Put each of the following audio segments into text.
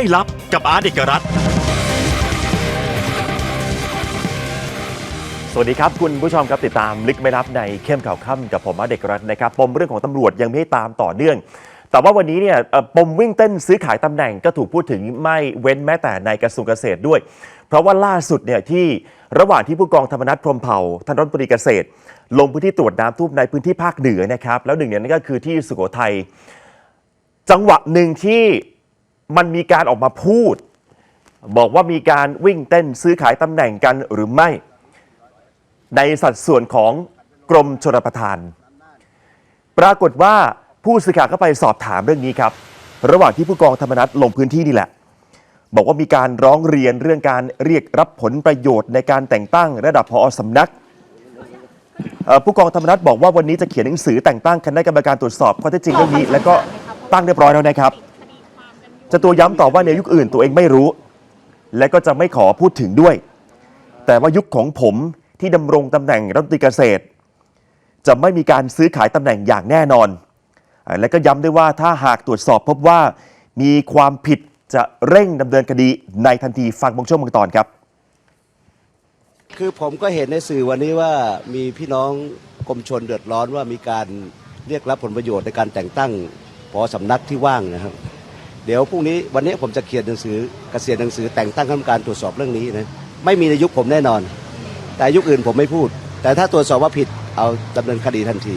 ไม่ลับกับอาร์ตเอกรัตน์สวัสดีครับ คุณผู้ชมครับติดตามลึกไม่ลับในเข้มข่าวค่ำกับผมอาร์ตเดกรัฐนะครับปมเรื่องของตำรวจยังไม่ให้ตามต่อเนื่อง แต่ว่าวันนี้เนี่ยเอ่อปมวิ่งเต้นซื้อขายตำแหน่งก็ถูกพูดถึงไม่เว้นแม้แต่ในกระทรวงเกษตรด้วย เพราะว่าล่าสุดเนี่ยที่ระหว่างที่ผู้กองธรรมนัฐพรหมเผ่าท่านรัฐมนตรีเกษตร ลงพื้นที่ตรวจน้ำท่วมในพื้นที่ภาคเหนือนะครับแล้วหนึ่งเนี่ยนั่นก็คือที่สุโขทัย จังหวะหนึ่งที่ มันมีการออกมาพูด บอกว่ามีการวิ่งเต้นซื้อขายตำแหน่งกันหรือไม่ ในสัดส่วนของกรมชลประทาน ปรากฏว่าผู้สื่อข่าวเข้าไปสอบถามเรื่องนี้ครับ ระหว่างที่ผู้กองธรรมนัฐลงพื้นที่นี่แหละ บอกว่ามีการร้องเรียนเรื่องการเรียกรับผลประโยชน์ในการแต่งตั้งระดับพอสำนักผู้กองธรรมนัฐบอกว่าวันนี้จะเขียนหนังสือแต่งตั้งคณะกรรมการตรวจสอบข้อเท็จจริงเรื่องนี้ แล้วก็ตั้งเรียบร้อยแล้วนะครับ จะตัวย้ำต่อว่าในยุคอื่นตัวเองไม่รู้ และก็จะไม่ขอพูดถึงด้วย แต่ว่ายุคของผมที่ดำรงตำแหน่งรัฐมนตรีเกษตร จะไม่มีการซื้อขายตำแหน่งอย่างแน่นอน และก็ย้ำด้วยว่าถ้าหากตรวจสอบพบว่ามีความผิดจะเร่งดำเนินคดีในทันทีฟังบางช่วงบางตอนครับ คือผมก็เห็นในสื่อวันนี้ว่ามีพี่น้องกรมชนเดือดร้อนว่ามีการเรียกรับผลประโยชน์ในการแต่งตั้งพอสำนักที่ว่างนะครับ เดี๋ยวพรุ่งนี้วันนี้ผมจะเขียนหนังสือเกษียณหนังสือแต่งตั้งคณะกรรมการตรวจสอบเรื่องนี้นะไม่มีในยุคผมแน่นอน แต่ยุคอื่นผมไม่พูด แต่ถ้าตรวจสอบว่าผิดเอาดำเนินคดีทันที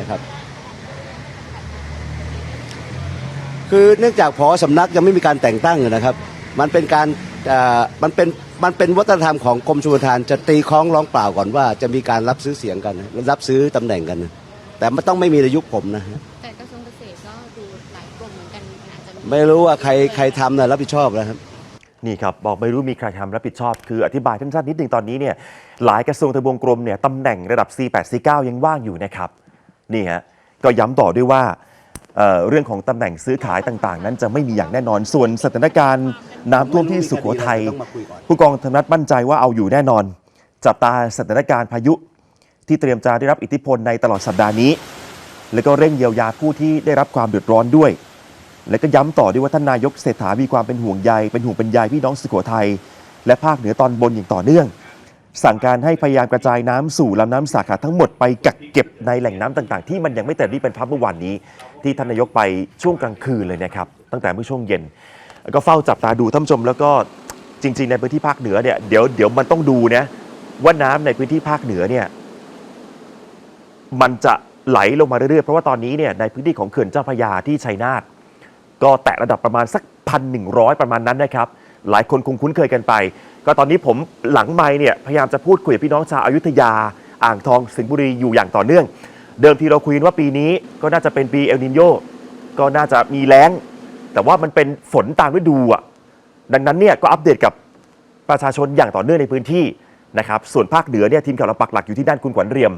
นะครับ คือเนื่องจากพอสำนักยังไม่มีการแต่งตั้งนะครับ มันเป็นการอ่อมันเป็นมันเป็นวัฒนธรรมของกรมชลประทานจะตีคล้องร้องเปล่าก่อนว่าจะมีการรับซื้อเสียงกัน รับซื้อตำแหน่งกัน แต่มันต้องไม่มีในยุคผมนะ ไม่รู้ว่าใครใครทำนะรับผิดชอบนะครับ นี่ครับ บอกไม่รู้มีใครทำรับผิดชอบ คืออธิบายสั้นๆนิดหนึ่งตอนนี้เนี่ยหลายกระทรวงทบวงกรมเนี่ยตำแหน่งระดับ C8 C9 ยังว่างอยู่นะครับนี่ฮะก็ย้ำต่อด้วยว่าเอ่อเรื่องของตำแหน่งซื้อขายต่างๆ นั้นจะไม่มีอย่างแน่นอนส่วนสถานการณ์น้ำท่วมที่สุโขทัยผู้กองธรรมนัฐมั่นใจว่าเอาอยู่แน่นอน จับตาสถานการณ์พายุ ที่เตรียมจะได้รับอิทธิพลในตลอดสัปดาห์นี้ แล้วก็เร่งเยียวยาผู้ที่ได้รับความเดือดร้อนด้วย และก็ย้ำต่อด้วยว่าท่านนายกเศรษฐามีความเป็นห่วงใยเป็นห่วงเป็นใยพี่น้องสุโขทัยและภาคเหนือตอนบนอย่างต่อเนื่อง สั่งการให้พยายามกระจายน้ำสู่ลำน้ำสาขาทั้งหมดไปกักเก็บในแหล่งน้ำต่างๆ ที่มันยังไม่เต็มที่เป็นภาพเมื่อวานนี้ ที่ท่านนายกไปช่วงกลางคืนเลยนะครับตั้งแต่เมื่อช่วงเย็น ก็เฝ้าจับตาดูท่านชม แล้วก็จริง ๆ ในพื้นที่ภาคเหนือเนี่ยเดี๋ยวเดี๋ยวมันต้องดูนะว่าน้ำในพื้นที่ภาคเหนือเนี่ยมันจะไหลลงมาเรื่อยๆเพราะว่าตอนนี้เนี่ยในพื้นที่ของเขื่อนเจ้าพระยาที่ชัยนาท ก็แตะระดับประมาณสักพันหนึ่งร้อยประมาณนั้นนะครับ หลายคนคงคุ้นเคยกันไป ก็ตอนนี้ผมหลังไม้เนี่ยพยายามจะพูดคุยกับพี่น้องชาวอายุทยา อ่างทองสิงห์บุรีอยู่อย่างต่อเนื่อง เดิมทีเราคุยนว่าปีนี้ก็น่าจะเป็นปีเอลนินโยก็น่าจะมีแล้ง แต่ว่ามันเป็นฝนตามฤดูอะดังนั้นเนี่ยก็อัปเดตกับประชาชนอย่างต่อเนื่องในพื้นที่นะครับส่วนภาคเหนือเนี่ยทีมข่าวเราปักหลักอยู่ที่ด้านคุณขวัญเรียม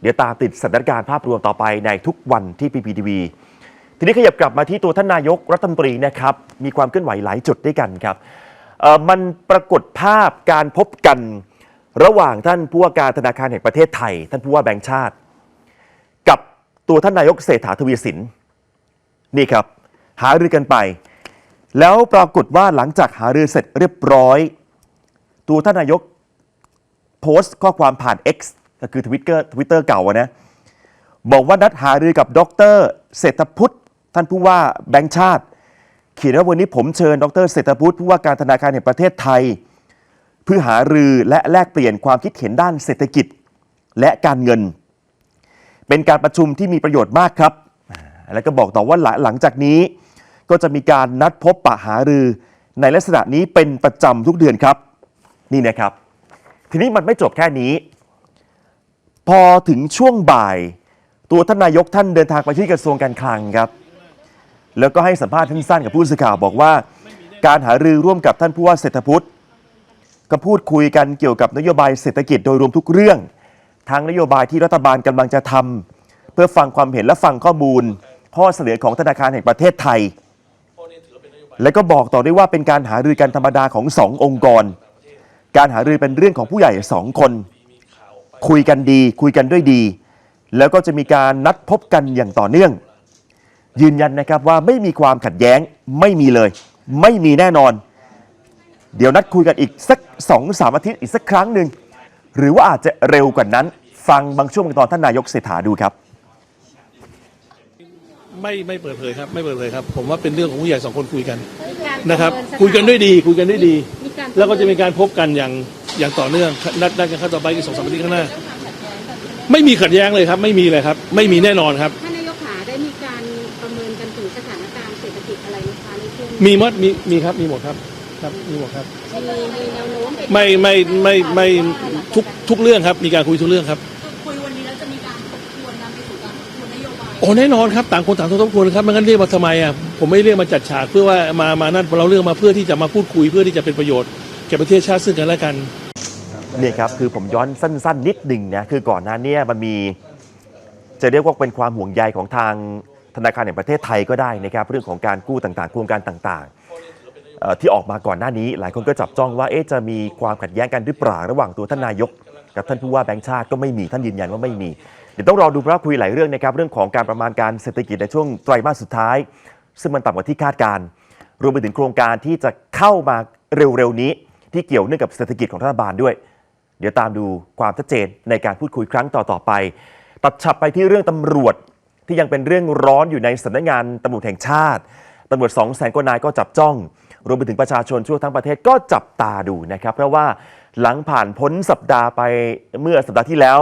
เดี๋ยวตามติดสถานการณ์ภาพรวมต่อไปในทุกวันที่ PPTV ทีนี้ขยับกลับมาที่ตัวท่านนายกรัฐมนตรีนะครับ มีความเคลื่อนไหวหลายจุดด้วยกันครับมันปรากฏภาพการพบกันระหว่างท่านผู้ว่าการธนาคารแห่งประเทศไทย ท่านผู้ว่าแบงค์ชาติ กับตัวท่านนายกเศรษฐาทวีสินนี่ครับ หารือกันไป แล้วปรากฏว่าหลังจากหารือเสร็จเรียบร้อย ตัวท่านนายกโพสต์ข้อความผ่าน X ก็คือทวิตเตอร์ทวิตเตอร์เก่านะบอกว่านัดหารือกับดรเศรษฐพุทธ ท่านผู้ว่าแบงค์ชาติ เขียนว่าวันนี้ผมเชิญดรเศรษฐพุทธผู้ว่าการธนาคารแห่งประเทศไทย เพื่อหารือและแลกเปลี่ยนความคิดเห็นด้านเศรษฐกิจและการเงิน เป็นการประชุมที่มีประโยชน์มากครับ แล้วก็บอกต่อว่าหลังหลังจากนี้ ก็จะมีการนัดพบปะหารือในลักษณะนี้เป็นประจำทุกเดือนครับ นี่นะครับ ทีนี้มันไม่จบแค่นี้ พอถึงช่วงบ่าย ตัวท่านนายกท่านเดินทางไปที่กระทรวงการคลังครับ แล้วก็ให้สัมภาษณ์สั้นๆกับผู้สื่อข่าวบอกว่า การหารือร่วมกับท่านผู้ว่าเศรษฐพุทธก็พูดคุยกันเกี่ยวกับนโยบายเศรษฐกิจโดยรวมทุกเรื่องทั้งนโยบายที่รัฐบาลกำลังจะทำเพื่อฟังความเห็นและฟังข้อมูล ข้อเสนอของธนาคารแห่งประเทศไทย และก็บอกต่อด้วยว่าเป็นการหารือกันธรรมดาของสององค์กร การหารือเป็นเรื่องของผู้ใหญ่สองคน คุยกันดี คุยกันด้วยดี แล้วก็จะมีการนัดพบกันอย่างต่อเนื่อง ยืนยันนะครับว่าไม่มีความขัดแย้งไม่มีเลย ไม่มีแน่นอน เดี๋ยวนัดคุยกันอีกสักสองสามอาทิตย์อีกสักครั้งหนึ่งหรือว่าอาจจะเร็วกว่านั้น ฟังบางช่วงบางตอนท่านนายกเศรษฐาดูครับ ไม่ไม่เปิดเผยครับ ไม่เปิดเผยครับ ผมว่าเป็นเรื่องของผู้ใหญ่สองคนคุยกันการนะครับปะเมิสถาคุยกันด้วยดี คุยกันด้วยดีมีการแล้วก็จะมีการพบกันอย่างอย่างต่อเนื่องนัดนัดกันครั้งต่อไปอีกสองสามอาทิตย์ข้างหน้า ไม่มีขัดแย้งเลยครับ ไม่มีเลยครับ ไม่มีแน่นอนครับ มีหมดมีมีครับมีหมดครับครับมีหมดครับ มีมีแนวโน้มเป็นไม่ไม่ไม่ไม่ทุกทุกเรื่องครับ มีการคุยทุกเรื่องครับคุยวันนี้แล้วจะมีการทบทวนนำไปสู่การทบทวนนโยบายโอ้แน่นอนครับต่างคนต่างทบทวนครับไม่งั้นเรียกมาทำไมอะผมไม่เรียกมาจัดฉากเพื่อว่ามามานั่นเราเรียกมาเพื่อที่จะมาพูดคุยเพื่อที่จะเป็นประโยชน์แก่ประเทศชาติซึ่งกันและกันนี่ครับคือผมย้อนสั้น ๆ นิดหนึ่งนะคือก่อนหน้าเนี้มันมี จะเรียกว่าเป็นความห่วงใยของทาง ธนาคารแห่งประเทศไทยก็ได้นะครับเรื่องของการกู้ต่างๆ โครงการต่างๆ ที่ออกมาก่อนหน้านี้ หลายคนก็จับจ้องว่าเอ๊ะจะมีความขัดแย้งกันหรือเปล่าระหว่างตัวท่านนายก กับท่านผู้ว่าแบงค์ชาติก็ไม่มีท่านยืนยันว่าไม่มีเดี๋ยวต้องรอดูเพราะคุยหลายเรื่องนะครับเรื่องของการประมาณการเศรษฐกิจในช่วงไตรมาสสุดท้าย ซึ่งมันต่ำกว่าที่คาดการรวมไปถึงโครงการที่จะเข้ามาเร็วๆนี้ ที่เกี่ยวเนื่องกับเศรษฐกิจของรัฐบาลด้วย เดี๋ยวตามดูความชัดเจนในการพูดคุยครั้งต่อๆไป ตัดฉับไปที่เรื่องตำรวจ ที่ยังเป็นเรื่องร้อนอยู่ในสำนักงานตำรวจแห่งชาติตำรวจ2 0 0แสนกว่านายก็จับจ้อง รวมไปถึงประชาชนทั่วทั้งประเทศก็จับตาดูนะครับ เพราะว่าหลังผ่านพ้นสัปดาห์ไปเมื่อสัปดาห์ที่แล้ว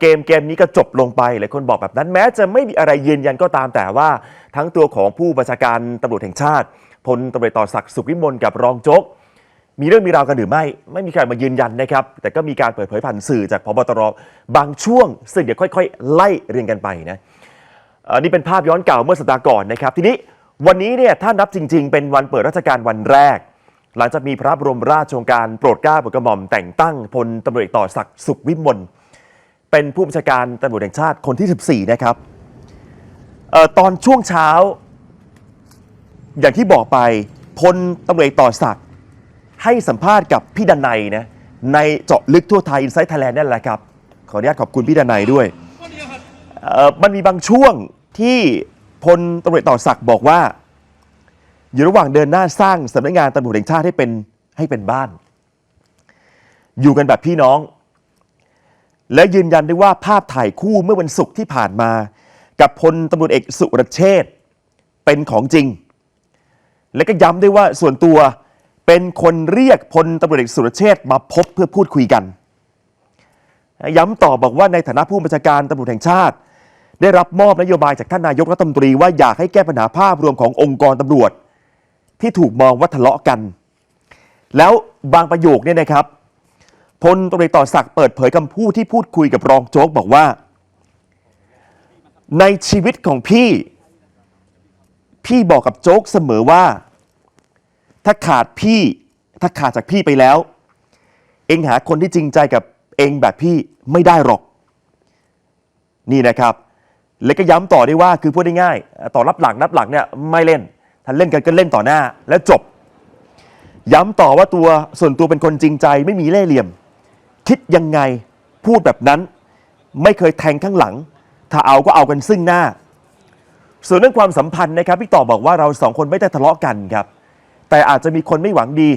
เกมเกมนี้ก็จบลงไปหลายคนบอกแบบนั้นแม้จะไม่มีอะไรยืนยันก็ตามแต่ว่า ทั้งตัวของผู้บัญชาการตำรวจแห่งชาติพลตำรวจต่อศักดิ์สุขวิมลกับรองโจ๊กมีเรื่องมีราวกันหรือไม่ ไม่มีใครมายืนยันนะครับ แต่ก็มีการเปิดเผยผ่านสื่อจากพบตรบางช่วงซึ่งเดี๋ยวค่อย ๆ ไล่เรียงกันไปนะ อ่อนี่เป็นภาพย้อนเก่าเมื่อสัปดาห์ก่อนนะครับ ทีนี้วันนี้เนี่ยถ้านับจริง ๆ เป็นวันเปิดราชการวันแรก หลังจากมีพระบรมราชโองการโปรดเกล้าโปรดกระหม่อมแต่งตั้งพลตำรวจต่อศักดิ์สุขวิมลเป็นผู้บัญชาการตำรวจแห่งชาติคนที่ 14 นะครับออตอนช่วงเช้า อย่างที่บอกไปพลตำรวจต่อศักดิ์ให้สัมภาษณ์กับพี่ดันไนนะในเจาะลึกทั่วไทย i n s i ซ e ์ไทยแลนด์นั่นแหละครับ ขออนุญาตขอบคุณพี่ดันไนด้วยมันมีบางช่วง ที่พลตำรวจต่อศักดิ์บอกว่า อยู่ระหว่างเดินหน้าสร้างสำนักงานตำรวจแห่งชาติให้เป็นให้เป็นบ้าน อยู่กันแบบพี่น้อง และยืนยันได้ว่าภาพถ่ายคู่เมื่อวันศุกร์ที่ผ่านมา กับพลตำรวจเอกสุรเชษเป็นของจริง และก็ย้ำด้วยว่าส่วนตัวเป็นคนเรียกพลตำรวจเอกสุรเชษมาพบเพื่อพูดคุยกัน ย้ำต่อบอกว่าในฐานะผู้บัญชาการตำรวจแห่งชาติ ได้รับมอบนโยบายจากท่านนายกรัฐมนตรีว่าอยากให้แก้ปัญหาภาพรวมขององค์กรตำรวจ ที่ถูกมองว่าทะเลาะกัน แล้วบางประโยคเนี่ยนะครับพลตรวจเอกต่อศักดิ์เปิดเผยคำพูดที่พูดคุยกับรองโจ๊กบอกว่า ในชีวิตของพี่ พี่บอกกับโจ๊กเสมอว่า ถ้าขาดพี่ ถ้าขาดจากพี่ไปแล้ว เองหาคนที่จริงใจกับเองแบบพี่ไม่ได้หรอก นี่นะครับ แล้วก็ย้ำต่อได้ว่าคือพูดได้ง่ายต่อรับหลังนับหลังเนี่ยไม่เล่นท่านเล่นกันก็เล่นต่อหน้าแล้วจบ ย้ำต่อว่าตัวส่วนตัวเป็นคนจริงใจไม่มีเล่ห์เหลี่ยม คิดยังไงพูดแบบนั้น ไม่เคยแทงข้างหลัง ถ้าเอาก็เอากันซึ่งหน้า ส่วนเรื่องความสัมพันธ์นะครับพี่ต่อบอกว่าเราสองคนไม่ได้ทะเลาะกันครับ แต่อาจจะมีคนไม่หวังดี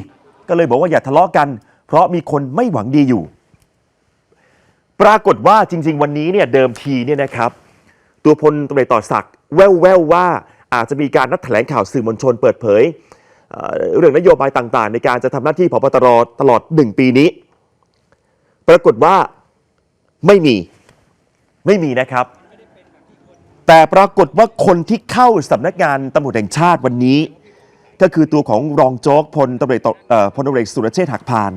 ก็เลยบอกว่าอย่าทะเลาะกัน เพราะมีคนไม่หวังดีอยู่ ปรากฏว่าจริง ๆ วันนี้เนี่ยเดิมทีเนี่ยนะครับ ตัวพลตำรวจต่อศักดิ์แว่วๆวว่าอาจจะมีการนัดแถลงข่าวสื่อมวลชนเปิดเผยเรื่องนโยบายต่างๆ ในการจะทำหน้าที่พบตรตลอด 1 ปีนี้ ปรากฏว่าไม่มีไม่มีนะครับ แต่ปรากฏว่าคนที่เข้าสำนักงานตำรวจแห่งชาติวันนี้ ก็คือตัวของรองโจ๊กพลตำรวจต่อเอ่อพลตำรวจสุรเชษฐ์หักพาน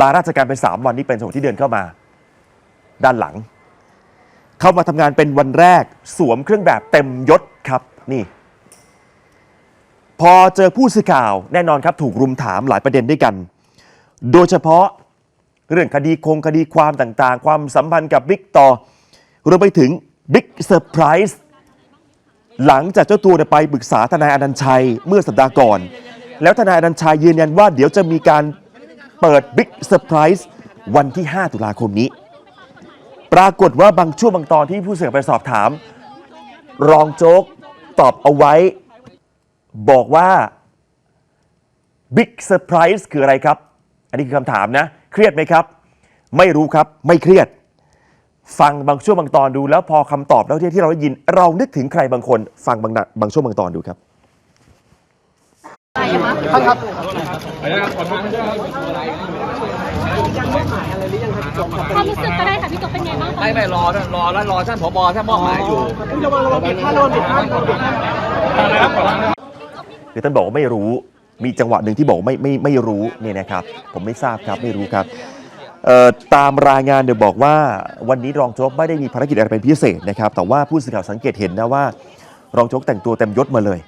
ลาราชการไป 3 วันนี่เป็นจังหวะที่เดินเข้ามา ด้านหลัง เข้ามาทำงานเป็นวันแรกสวมเครื่องแบบเต็มยศครับนี่ พอเจอผู้สื่อข่าวแน่นอนครับถูกรุมถามหลายประเด็นด้วยกัน โดยเฉพาะเรื่องคดีคงคดีความต่างๆ ความสัมพันธ์กับบิ๊กต่อรวมไปถึงบิ๊กเซอร์ไพรส์หลังจากเจ้าตัวไปปรึกษาทนายอนันต์ชัยเมื่อสัปดาห์ก่อน แล้วทนายอนันต์ชัยยืนยันว่าเดี๋ยวจะมีการเปิดบิ๊กเซอร์ไพรส์วันที่ 5 ตุลาคมนี้ ปรากฏว่าบางช่วงบางตอนที่ผู้สื่อข่าวไปสอบถาม รองโจ๊กตอบเอาไว้ บอกว่าบิ๊กเซอร์ไพรส์คืออะไรครับ อันนี้คือคำถามนะ เครียดไหมครับ ไม่รู้ครับไม่เครียด ฟังบางช่วงบางตอนดู แล้วพอคำตอบแล้วที่ที่เราได้ยิน เรานึกถึงใครบางคน ฟังบางนะบางช่วงบางตอนดูครับค วามรู้สึกก็ได้ค่ะพี่โจเป็นไงบ้างคะไม่ไม่รอนะรอแล้วรอท่านผบท่านมอบหมายอยู่คือท่านบอกว่าไม่รู้ มีจังหวะหนึ่งที่บอกไม่ไม่ไม่รู้เนี่ยนะครับ ผมไม่ทราบครับไม่รู้ครับเอ่อตามรายงานเดี๋ยวบอกว่าวันนี้รองโจ๊กไม่ได้มีภารกิจอะไรเป็นพิเศษนะครับ แต่ว่าผู้สื่อข่าวสังเกตเห็นนะว่า รองโจ๊กแต่งตัวเต็มยศมาเลย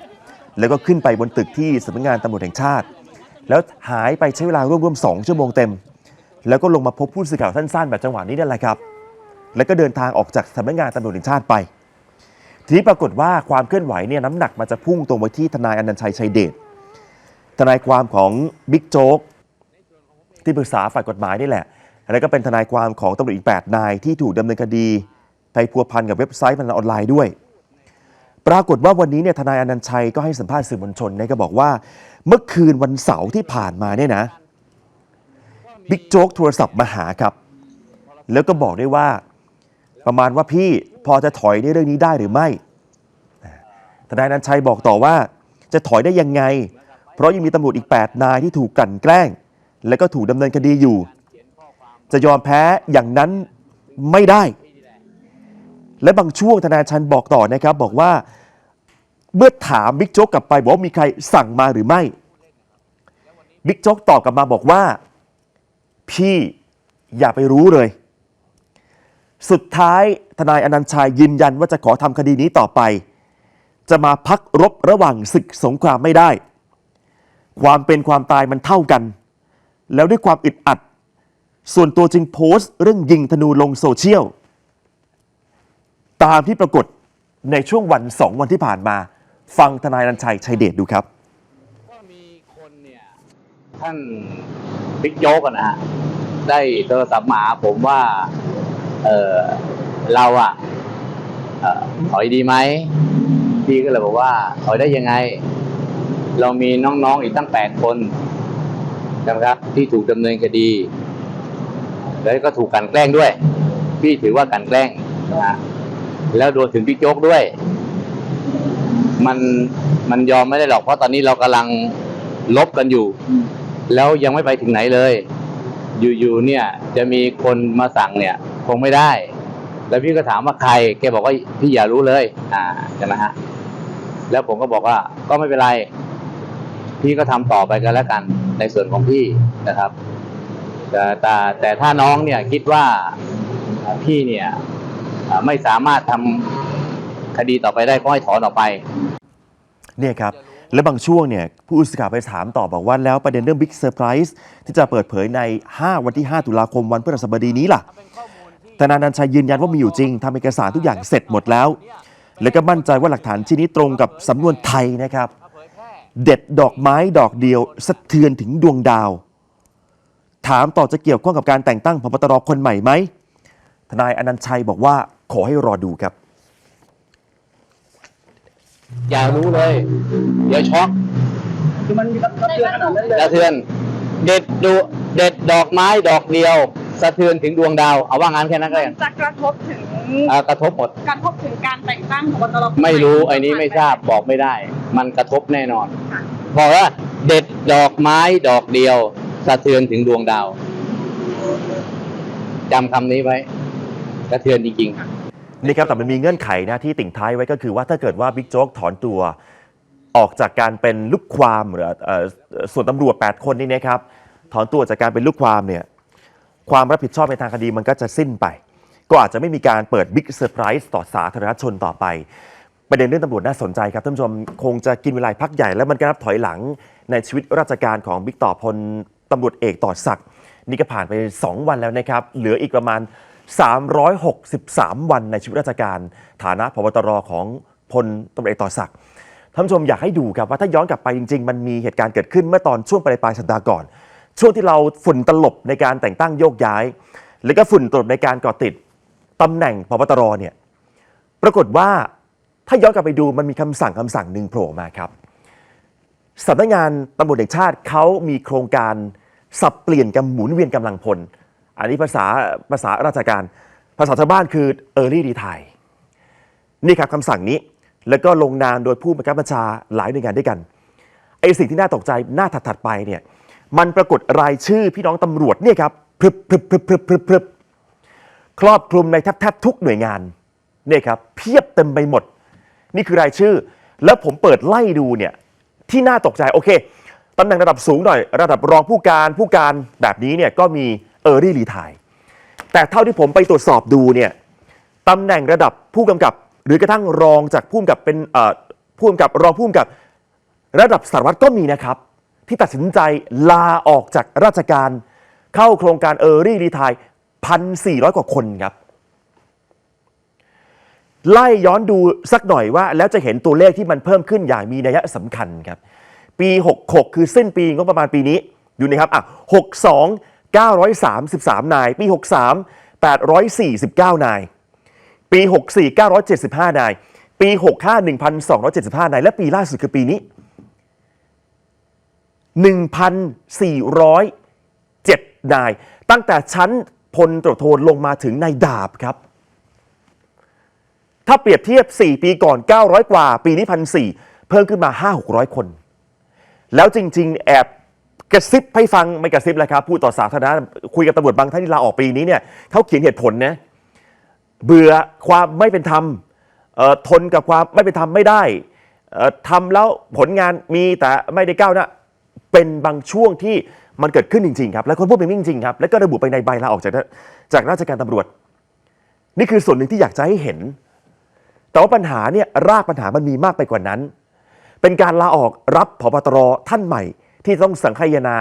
แล้วก็ขึ้นไปบนตึกที่สำนักงานตำรวจแห่งชาติ แล้วหายไปใช้เวลาร่วมๆสองชั่วโมงเต็ม แล้วก็ลงมาพบผู้สื่อข่าวสั้นๆ แบบจังหวะนี้นั่นแหละครับ แล้วก็เดินทางออกจากสำนักงานตำรวจแห่งชาติไป ทีนี้ปรากฏว่าความเคลื่อนไหวเนี่ยน้ำหนักมันจะพุ่งตรงไปที่ทนายอนันต์ชัยชัยเดชทนายความของบิ๊กโจ๊กที่ปรึกษาฝ่ายกฎหมายนี่แหละ แล้วก็เป็นทนายความของตำรวจอีก 8 นายที่ถูกดำเนินคดีไปพัวพันกับเว็บไซต์พนันออนไลน์ด้วย ปรากฏว่าวันนี้เนี่ยทนายอนันต์ชัยก็ให้สัมภาษณ์สื่อมวลชนเนี่ยก็บอกว่า เมื่อคืนวันเสาร์ที่ผ่านมาเนี่ยนะ บิ๊กโจ๊กโทรศัพท์มาหาครับ แล้วก็บอกได้ว่า ประมาณว่าพี่พอจะถอยในเรื่องนี้ได้หรือไม่ทนายนันชัยบอกต่อว่า จะถอยได้ยังไง เพราะยังมีตำรวจอีก 8 นายที่ถูกกลั่นแกล้ง และก็ถูกดำเนินคดีอยู่ จะยอมแพ้อย่างนั้นไม่ได้ และบางช่วงทนายชันบอกต่อนะครับ บอกว่าเมื่อถามบิ๊กโจ๊กกลับไปบอกว่ามีใครสั่งมาหรือไม่บิ๊กโจ๊กตอบกลับมาบอกว่า พี่อย่าไปรู้เลย สุดท้ายทนายอนันต์ชัยยืนยันว่าจะขอทำคดีนี้ต่อไป จะมาพักรบระหว่างศึกสงครามไม่ได้ ความเป็นความตายมันเท่ากัน แล้วด้วยความอึดอัด ส่วนตัวจึงโพสต์ เรื่องยิงธนูลงโซเชียล ตามที่ปรากฏในช่วงวันสองวันที่ผ่านมา ฟังทนายอนันชัยชัยเดชดูครับ ก็มีคนเนี่ยท่าน บิ๊กโจ๊กอะนะฮะได้โทรศัพท์มาหาผมว่า เออเราอะเอ่อถอยดีไหมพี่ก็เลยบอกว่าถอยได้ยังไง เรามีน้องๆอีกตั้งแปดคนนะครับ ที่ถูกดำเนินคดี แล้วก็ถูกกันแกล้งด้วย พี่ถือว่ากันแกล้งนะแล้วโดนถึงบิ๊กโจ๊กด้วย มันมันยอมไม่ได้หรอกเพราะตอนนี้เรากำลังลบกันอยู่ แล้วยังไม่ไปถึงไหนเลย อยู่ๆเนี่ยจะมีคนมาสั่งเนี่ยคงไม่ได้ แล้วพี่ก็ถามว่าใคร แกบอกว่าพี่อย่ารู้เลย อ่าใช่ไหมฮะแล้วผมก็บอกว่าก็ไม่เป็นไร พี่ก็ทำต่อไปกันแล้วกัน ในส่วนของพี่นะครับ แต่แต่แต่ถ้าน้องเนี่ยคิดว่าพี่เนี่ยไม่สามารถทำคดีต่อไปได้ก็ให้ถอนออกไป เนี่ยครับ และบางช่วงเนี่ยผู้สื่อข่าวไปถามต่อบอกว่าแล้วประเด็นเรื่องบิ๊กเซอร์ไพรส์ที่จะเปิดเผยใน 5 วันที่ 5 ตุลาคมวันพฤหัสบดีนี้ล่ะทนายอนันชัยยืนยันว่ามีอยู่จริงทำเอกสารทุกอย่างเสร็จหมดแล้ว และก็มั่นใจว่าหลักฐานชิ้นนี้ตรงกับสำนวนไทยนะครับ เด็ดดอกไม้ดอกเดียวสะเทือนถึงดวงดาว ถามต่อจะเกี่ยวข้องกับการแต่งตั้งพบตรคนใหม่ไหมทนายอนันชัยบอกว่าขอให้รอดูครับ อย่ารู้เลย เดี๋ยวช็อกคือมันมีกระเทือนขนาดนั้นเลยสะเทือน เด็ดดูเด็ดดอกไม้ดอกเดียว สะเทือนถึงดวงดาว เอาว่างั้นแค่นั้นก็ยังจะกระทบถึงอ่ากระทบหมด กระทบถึงการแต่งตั้งของตรไม่รู้ไอ้นี้ไม่ทราบบอกไม่ได้ มันกระทบแน่นอนบอกว่า เด็ดดอกไม้ดอกเดียว สะเทือนถึงดวงดาวจำคำนี้ไว้ กระเทือนจริงๆ นี่ครับแต่มันมีเงื่อนไขนะที่ติ่งท้ายไว้ก็คือว่าถ้าเกิดว่าบิ๊กโจ๊กถอนตัวออกจากการเป็นลูกความหรือเอ่อส่วนตำรวจ 8 คนนี่นะครับถอนตัวจากการเป็นลูกความเนี่ยความรับผิดชอบในทางคดีมันก็จะสิ้นไป ก็อาจจะไม่มีการเปิดบิ๊กเซอร์ไพรส์ต่อสาธารณชนต่อไป ประเด็นเรื่องตำรวจน่าสนใจครับท่านผู้ชมคงจะกินเวลาพักใหญ่แล้วมันก็นับถอยหลังในชีวิตราชการของบิ๊กต่อพลตำรวจเอกต่อศักดิ์นี่ก็ผ่านไป 2 วันแล้วนะครับเหลืออีกประมาณ 363 วันในชีวิตราชการ ฐานะพบตรของพลตำรวจเอกต่อศักดิ์ท่านผู้ชมอยากให้ดูครับว่าถ้าย้อนกลับไปจริง ๆ มันมีเหตุการณ์เกิดขึ้นเมื่อตอนช่วงปลายปลายๆสัปดาห์ก่อน ช่วงที่เราฝุ่นตลบในการแต่งตั้งโยกย้าย แล้วก็ฝุ่นตลบในการก่อติดตำแหน่งพบตรเนี่ยปรากฏว่าถ้าย้อนกลับไปดูมันมีคำสั่งคำสั่งหนึ่งโผล่มาครับสำนักงานตำรวจแห่งชาติเขามีโครงการสับเปลี่ยนกำหมุนเวียนกำลังพล อันนี้ภาษาภาษาราชการ ภาษาชาวบ้านคือ Early Retire นี่ครับคำสั่งนี้ แล้วก็ลงนามโดยผู้บังคับบัญชาหลายหน่วยงานด้วยกันไอ้สิ่งที่น่าตกใจหน้าถัดๆไปเนี่ยมันปรากฏรายชื่อพี่น้องตำรวจเนี่ยครับพรึบพรึบพรึบพรึบพรึบพรึบครอบคลุมในแทบๆทุกหน่วยงานเนี่ยครับเพียบเต็มไปหมด นี่คือรายชื่อ แล้วผมเปิดไล่ดูเนี่ยที่น่าตกใจโอเคตำแหน่งระดับสูงหน่อย ระดับรองผู้การผู้การแบบนี้เนี่ยก็มี เออร์รี่รีทายแต่เท่าที่ผมไปตรวจสอบดูเนี่ยตำแหน่งระดับผู้กำกับ หรือกระทั่งรองจากผู้กำกับเป็นเอ่อผู้กำกับรองผู้กำกับระดับสารวัตรก็มีนะครับ ที่ตัดสินใจลาออกจากราชการ เข้าโครงการเออร์รี่รีทายพันสี่ร้อยกว่าคนครับ ไล่ย้อนดูสักหน่อยว่า แล้วจะเห็นตัวเลขที่มันเพิ่มขึ้นอย่างมีนัยสำคัญครับ ปี 66 คือสิ้นปีงบประมาณปีนี้อยู่นะครับอะ62 933 นาย ปี 63 849 นาย ปี 64 975 นาย ปี 65 1,275 นาย และปีล่าสุดคือปีนี้ 1,407 นาย ตั้งแต่ชั้นพลตรวจโทลงมาถึงนายดาบครับ ถ้าเปรียบเทียบ 4 ปีก่อน 900 กว่า ปีนี้พันสเพิ่มขึ้นมา 5-600 คน แล้วจริง ๆ แอบ กระซิบให้ฟังไม่กระซิบแล้วครับพูดต่อสาธารณะคุยกับตำรวจบางท่านที่ลาออกปีนี้เนี่ยเขาเขียนเหตุผลนะเบื่อความไม่เป็นธรรมทนกับความไม่เป็นธรรมไม่ได้ทำแล้วผลงานมีแต่ไม่ได้ก้าวหนะเป็นบางช่วงที่มันเกิดขึ้นจริงๆครับ และคนพวกเป็นจริงๆครับ และก็ระบุไปในใบลาออกจากจากราชการตำรวจ นี่คือส่วนหนึ่งที่อยากจะให้เห็น แต่ว่าปัญหาเนี่ยรากปัญหามันมีมากไปกว่านั้น เป็นการลาออกรับผบตรท่านใหม่ ที่ต้องสังคายนา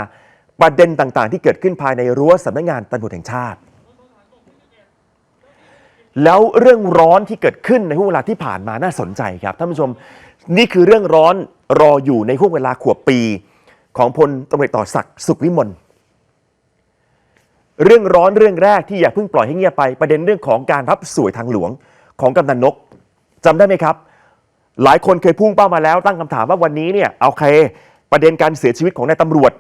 ประเด็นต่างๆ ที่เกิดขึ้นภายในรั้วสำนักงานตำรวจแห่งชาติ แล้วเรื่องร้อนที่เกิดขึ้นในห่วงเวลาที่ผ่านมาน่าสนใจครับท่านผู้ชม นี่คือเรื่องร้อนรออยู่ในห่วงเวลาขวบปี ของพลตำรวจต่อศักดิ์สุขวิมลเรื่องร้อนเรื่องแรกที่อย่าเพิ่งปล่อยให้เงียบไปประเด็นเรื่องของการรับสวยทางหลวงของกำนันนกจำได้ไหมครับ หลายคนเคยพุ่งเป้ามาแล้วตั้งคำถามว่าวันนี้เนี่ยเอาเค ประเด็นการเสียชีวิตของนายตำรวจ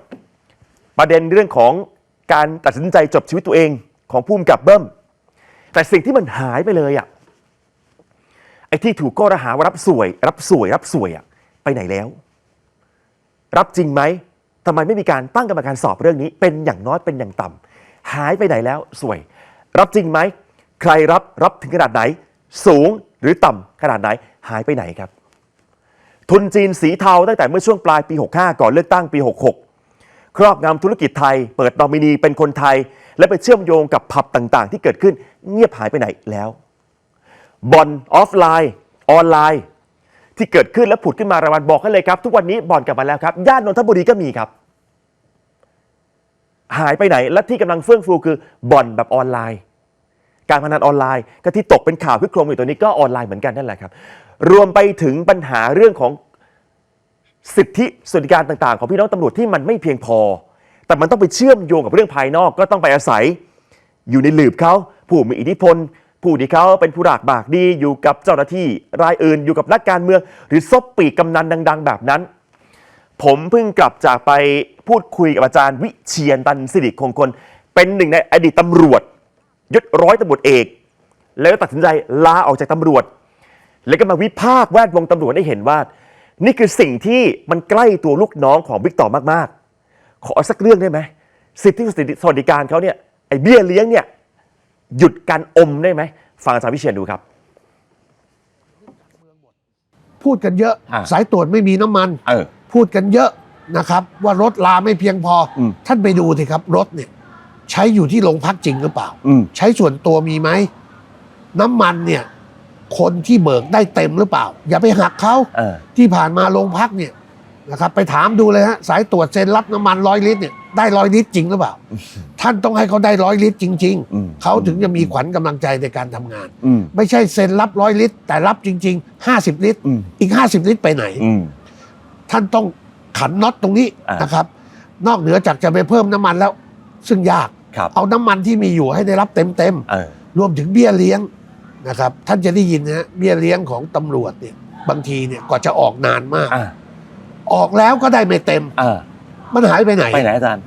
ประเด็นเรื่องของการตัดสินใจจบชีวิตตัวเองของผู้กำกับเบิ้ม แต่สิ่งที่มันหายไปเลยอะ่ะไอ้ที่ถูกก็ระหาว่ารับสวย รับสวยรับสวยอะ่ะไปไหนแล้ว รับจริงไหมทำไมไม่มีการตั้งกรรมการสอบเรื่องนี้ เป็นอย่างน้อยเป็นอย่างต่ำหายไปไหนแล้วสวย รับจริงไหมใครรับรับถึงขนาดไหน สูงหรือต่ำขนาดไหนหายไปไหนครับ ทุนจีนสีเทาตั้งแต่เมื่อช่วงปลายปี 65 ก่อนเลือกตั้งปี 66 ครอบงำธุรกิจไทย เปิดนอมินีเป็นคนไทย และไปเชื่อมโยงกับผับต่างๆ ที่เกิดขึ้นเงียบหายไปไหนแล้วบอลออฟไลน์ ออนไลน์ ที่เกิดขึ้นและผุดขึ้นมารางวัลบอกให้เลยครับ ทุกวันนี้บอลกลับมาแล้วครับย่านนทบุรีก็มีครับ หายไปไหนและที่กำลังเฟื่องฟูคือบอลแบบออนไลน์ การพนันออนไลน์ก็ที่ตกเป็นข่าวคึกโครมอยู่ตัวนี้ก็ออนไลน์เหมือนกันนั่นแหละครับ รวมไปถึงปัญหาเรื่องของสิทธิสวัสดิการต่างๆ ของพี่น้องตำรวจที่มันไม่เพียงพอ แต่มันต้องไปเชื่อมโยงกับเรื่องภายนอกก็ต้องไปอาศัย อยู่ในหลืบเขาผู้มีอิทธิพล ผู้ที่เขาเป็นผู้รากบากดีอยู่กับเจ้าหน้าที่รายอื่นอยู่กับนักการเมือง หรือซบปีกกำนันดัง ๆ แบบนั้น ผมเพิ่งกลับจากไปพูดคุยกับอาจารย์วิเชียนตันสิริคงคลเป็นหนึ่งในอดีตตำรวจยศร้อยตำรวจเอก แล้วตัดสินใจลาออกจากตำรวจ แล้วก็มาวิพากษ์แวดวงตำรวจได้เห็นว่า นี่คือสิ่งที่มันใกล้ตัวลูกน้องของบิ๊กต่อมากๆ ขอสักเรื่องได้ไหมสิทธิสวัสดิการเขาเนี่ยไอ้เบี้ยเลี้ยงเนี่ยหยุดการอมได้ไหมฟังอาจารย์วิเชียนดูครับ พูดกันเยอะ อ่า สายตรวจไม่มีน้ำมัน เออ พูดกันเยอะนะครับ ว่ารถลาไม่เพียงพออม ท่านไปดูสิครับ รถเนี่ย ใช้อยู่ที่โรงพักจริงหรือเปล่า อืม ใช้ส่วนตัวมีไหม น้ำมันเนี่ย คนที่เบิกได้เต็มหรือเปล่า อย่าไปหักเขาเออ ที่ผ่านมาโรงพักเนี่ยนะครับไปถามดูเลยฮะสายตรวจเซ็นรับน้ำมันร้อยลิตรเนี่ยได้ร้อยลิตรจริงหรือเปล่า ท่านต้องให้เขาได้ร้อยลิตรจริง อืม ๆ เขาถึงจะมีขวัญกำลังใจในการทำงาน อืม ไม่ใช่เซ็นรับร้อยลิตร แต่รับจริง ๆ 50 ลิตร อืม อีก 50 ลิตรไปไหน อืม ท่านต้องขันน็อตตรงนี้อ่าน นะครับ นอกเหนือจากจะไปเพิ่มน้ำมันแล้ว ซึ่งยาก ครับเอาน้ำมันที่มีอยู่ให้ได้รับเต็มเออๆรวมถึงเบี้ยเลี้ยง นะครับท่านจะได้ยินนะฮะเบี้ยเลี้ยงของตำรวจเนี่ยบางทีเนี่ยกว่าจะออกนานมาก อ่าออกแล้วก็ได้ไม่เต็ม อ่ามันหายไปไหน ไปไหนอาจารย์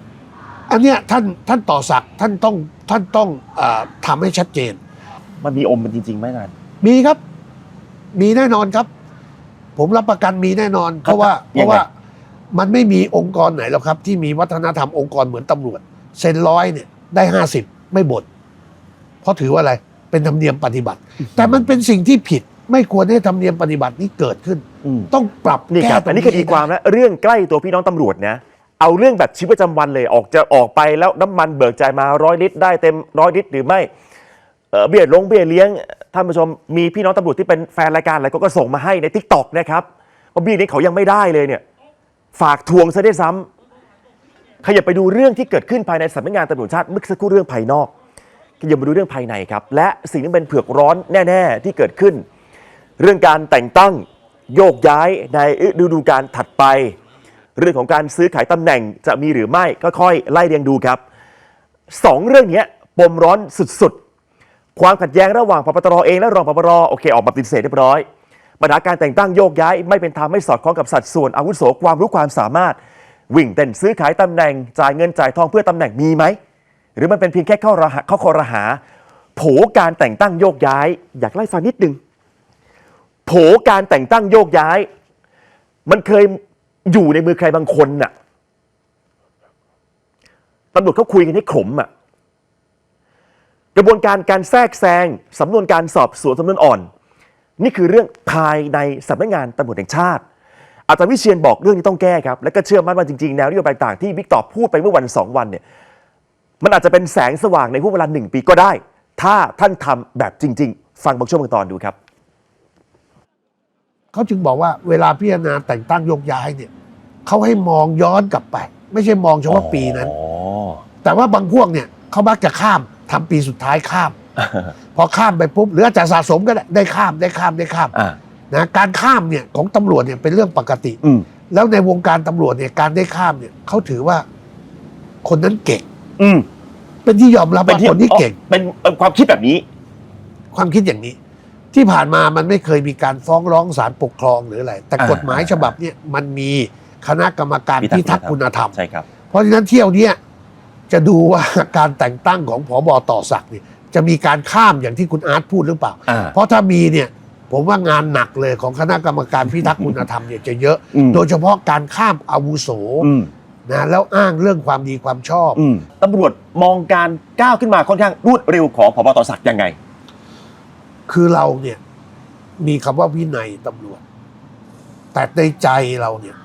อันเนี้ยท่านท่านต่อศักดิ์ท่านต้องท่านต้องอาทำให้ชัดเจน มันมีอมมันจริงๆไหมอาจารย์ มีครับ มีแน่นอนครับ ผมรับประกันมีแน่นอน เพราะว่าเพยังไง ราะว่ามันไม่มีองค์กรไหนหรอกครับ ที่มีวัฒนธรรมองค์กรเหมือนตำรวจ เซ็นร้อยเนี่ยได้ห้าสิบไม่บ่นเพราะถือว่าอะไร เป็นธรรมเนียมปฏิบัติ แต่มันเป็นสิ่งที่ผิดไม่ควรให้ธรรมเนียมปฏิบัตินี้เกิดขึ้น อืม ต้องปรับนี่แก้ครับตรงอันนี้นี้คดีความแล้วเรื่องใกล้ตัวพี่น้องตำรวจนะ เอาเรื่องแบบชีวิตประจำวันเลยออกจะออกไปแล้วน้ำมันเบิกจ่ายมาร้อยลิตรได้เต็มร้อยลิตรหรือไม่เอ่อเบี้ยลงเบี้ยเลี้ยงท่านผู้ชมมีพี่น้องตำรวจที่เป็นแฟนรายการอะไรก็ก็ส่งมาให้ในทิกตอกนะครับว่าเบี้ยนี้เขายังไม่ได้เลยเนี่ย ฝากทวงซะได้วยซ้ำขยับไปดูเรื่องที่เกิดขึ้นภายในสำนักงานตำรวจชาติเมื่อสักครู่เรื่องภายนอก ขยับมาดูเรื่องภายในครับ และสิ่งที่เป็นเผือกร้อนแน่ ๆ ที่เกิดขึ้น เรื่องการแต่งตั้งโยกย้ายในฤดูกาลถัดไป เรื่องของการซื้อขายตำแหน่งจะมีหรือไม่ก็ค่อยไล่เรียงดูครับสองเรื่องนี้ปมร้อนสุดๆ ความขัดแย้งระหว่างพบตรเองและรองพบตรโอเคออกมาปฏิเสธเรียบร้อยปัญหาการแต่งตั้งโยกย้ายไม่เป็นธรรมไม่สอดคล้องกับสัดส่วนอาวุโสความรู้ความสามารถ วิ่งเต้นซื้อขายตำแหน่งจ่ายเงินจ่ายทองเพื่อตำแหน่งมีไหม หรือมันเป็นเพียงแค่ข้อรหาข้อคอรหา โผการแต่งตั้งโยกย้าย อยากไล่ฟังนิดนึงโผการแต่งตั้งโยกย้าย มันเคยอยู่ในมือใครบางคนน่ะตำรวจเขาคุยกันให้ขมอะกระบวนการการแทรกแซงสำนวนการสอบสวนสำนวนอ่อน นี่คือเรื่องภายในสำนักงานตำรวจแห่งชาติ อาจารย์วิเชียนบอกเรื่องนี้ต้องแก้ครับ และก็เชื่อมั่นว่าจริงๆแนวนโยบายต่างที่บิ๊กต่อพูดไปเมื่อวันสองวันเนี่ย มันอาจจะเป็นแสงสว่างในห่วงเวลาหนึ่งปีก็ได้ ถ้าท่านทำแบบจริง ๆ ฟังบางช่วงบางตอนดูครับ เขาจึงบอกว่าเวลาพิจารณาแต่งตั้งโยกย้ายเนี่ยเขาให้มองย้อนกลับไป ไม่ใช่มองเฉพาะปีนั้นอ๋อแต่ว่าบางพวกเนี่ยเขามักจะข้ามทำปีสุดท้ายข้าม พอข้ามไปปุ๊บหรืออาจจะสะสมก็ได้ได้ข้ามได้ข้ามได้ข้ามอ่านะการข้ามเนี่ยของตำรวจเนี่ยเป็นเรื่องปกติอืมแล้วในวงการตำรวจเนี่ยการได้ข้ามเนี่ยเขาถือว่าคนนั้นเก่ง อืมเป็นที่ยอมรับว่าคนที่เก่ง เป็นเป็นความคิดแบบนี้ ความคิดอย่างนี้ ที่ผ่านมามันไม่เคยมีการฟ้องร้องศาลปกครองหรืออะไรแต่อ่ากฎหมายฉบับเนี่ยมันมีคณะกรรมการพิทักษ์คุณธรรม ใช่ครับ เพราะฉะนั้นเที่ยวเนี้ยจะดูว่า การแต่งตั้งของผอบอต่อศักดิ์เนี่ยจะมีการข้ามอย่างที่คุณอาร์ตพูดหรือเปล่า อ่า เพราะถ้ามีเนี่ยผมว่างานหนักเลยของคณะกรรมการพิทักษ์คุณธรรมเนี่ยจะเยอะ อืม โดยเฉพาะการข้ามอาวุโส อืม นะแล้วอ้างเรื่องความดีความชอบ อืมตำรวจมองการก้าวขึ้นมาค่อนข้างรวดเร็วของพบตศักดิ์ยังไง คือเราเนี่ยมีคำว่าวินัยตำรวจ แต่ในใจเราเนี่ย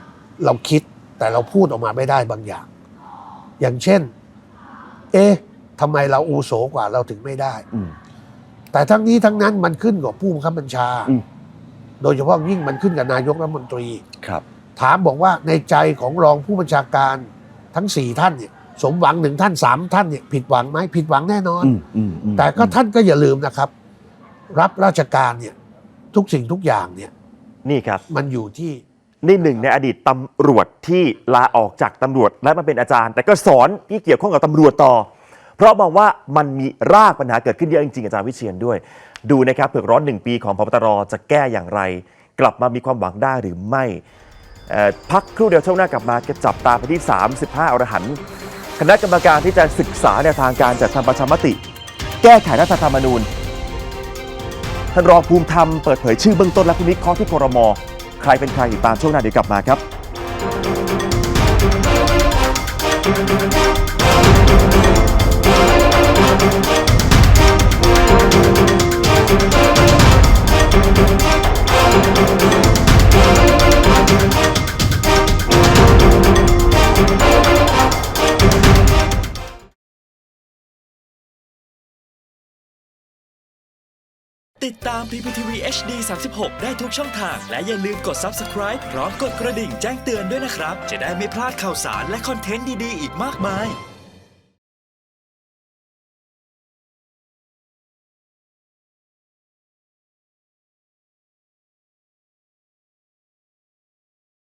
เราคิดแต่เราพูดออกมาไม่ได้บางอย่าง อย่างเช่น เอ๊ะทำไมเราอูโสกว่าเราถึงไม่ได้ อืม แต่ทั้งนี้ทั้งนั้นมันขึ้นกับผู้บังคับบัญชา อืม โดยเฉพาะยิ่งมันขึ้นกับนายกรัฐมนตรี ครับ ถามบอกว่าในใจของรองผู้บัญชาการทั้งสี่ท่านเนี่ยสมหวังหนึ่งท่านสามท่านเนี่ยผิดหวังไหมผิดหวังแน่นอนอืมอืมอืมแต่ก็ท่านก็อย่าลืมนะครับ รับราชการเนี่ยทุกสิ่งทุกอย่างเนี่ยนี่ครับมันอยู่ที่นี่หนึ่งในอดีตตำรวจที่ลาออกจากตำรวจและมาเป็นอาจารย์ แต่ก็สอนที่เกี่ยวข้องกับตำรวจต่อ เพราะมองว่ามันมีรากปัญหาเกิดขึ้นเยอะจริงๆอาจารย์วิเชียนด้วย ดูนะครับเผือกร้อนหนึ่งปีของพบตรจะแก้อย่างไร กลับมามีความหวังได้หรือไม่เอ่อ พักครู่เดียวช่วงหน้ากลับมาจะจับตาไปที่ 35 อรหันต์คณะกรรมการที่จะศึกษาแนวทางการจัดทำประชามติ แก้ไขรัฐธรรมนูญท่านรองภูมิธรรมเปิดเผยชื่อเบื้องต้นและผู้วิเคราะห์ที่ครม ใครเป็นใครติดตามช่วงหน้าเดี๋ยวกลับมาครับ ติดตาม PPTV HD 36 ได้ทุกช่องทาง และอย่าลืมกด subscribe พร้อมกดกระดิ่งแจ้งเตือนด้วยนะครับ จะได้ไม่พลาดข่าวสารและคอนเทนต์ดี ๆ อีกมากมาย